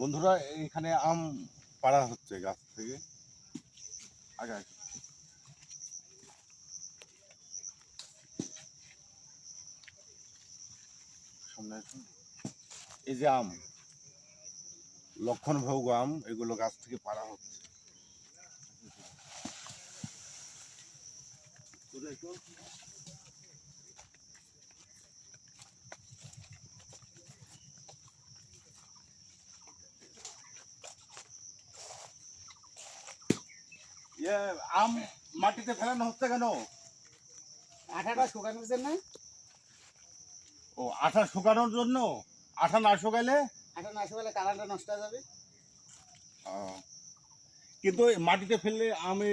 বন্ধুরা, এখানে আম পাড়া হচ্ছে গাছ থেকে আগে। এই যে আম লক্ষণ ভোগ আম, এগুলো গাছ থেকে পাড়া হচ্ছে? ইয়ে, আম মাটিতে ফেলানো হচ্ছে কেন? আঠাটা শুকানোর জন্য? ও আঠা শুকানোর জন্য? আঠা না শুকাইলে আঠা না শুকালে কালারটা নষ্ট হয়ে যাবে। কিন্তু মাটিতে ফেললে আমি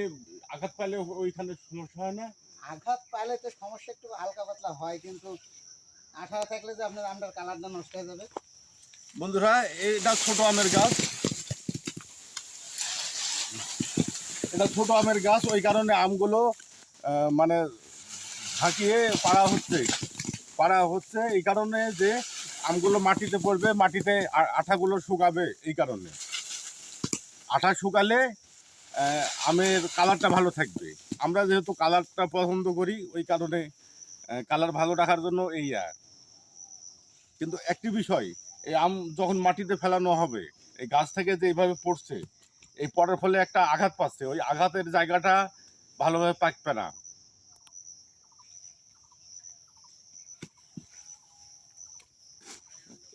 আঘাত পাইলে ওইখানে সমস্যা হয় না? আঘাত পাইলে তো সমস্যা একটু হালকা পাতলা হয় কিন্তু আঠা থাকলে যে আপনার আমটার কালারটা নষ্ট হয়ে যাবে। বন্ধুরা এটা ছোট আমের গাছ। এটা ছোট আমের গাছ, ওই কারণে আমগুলো মানে ঝাঁকিয়ে পাড়া হচ্ছে। পাড়া হচ্ছে এই কারণে যে আমগুলো মাটিতে পড়বে, মাটিতে আঠাগুলো শুকাবে এই কারণে। আঠা শুকালে আমের কালারটা ভালো থাকবে। আমরা যেহেতু কালারটা পছন্দ করি, ওই কারণে কালার ভালো রাখার জন্য এই আর। কিন্তু একটি বিষয়, এই আম যখন মাটিতে ফেলানো হবে, এই গাছ থেকে যে এইভাবে পড়ছে এই পড়ার ফলে একটা আঘাত পাচ্ছে ওই আঘাতের জায়গাটা ভালোভাবে পাকবে না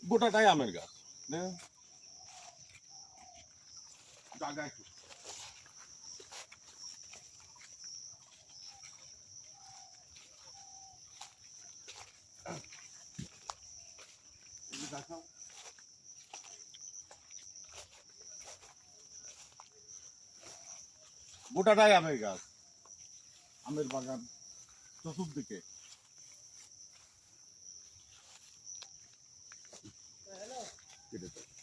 গোটাটাই আমের গাছ নে। জায়গা একটু। এই যে দেখাও। গোটাটাই আমের গাছ আমের বাগান চতুর্দিকে কেটে দাও।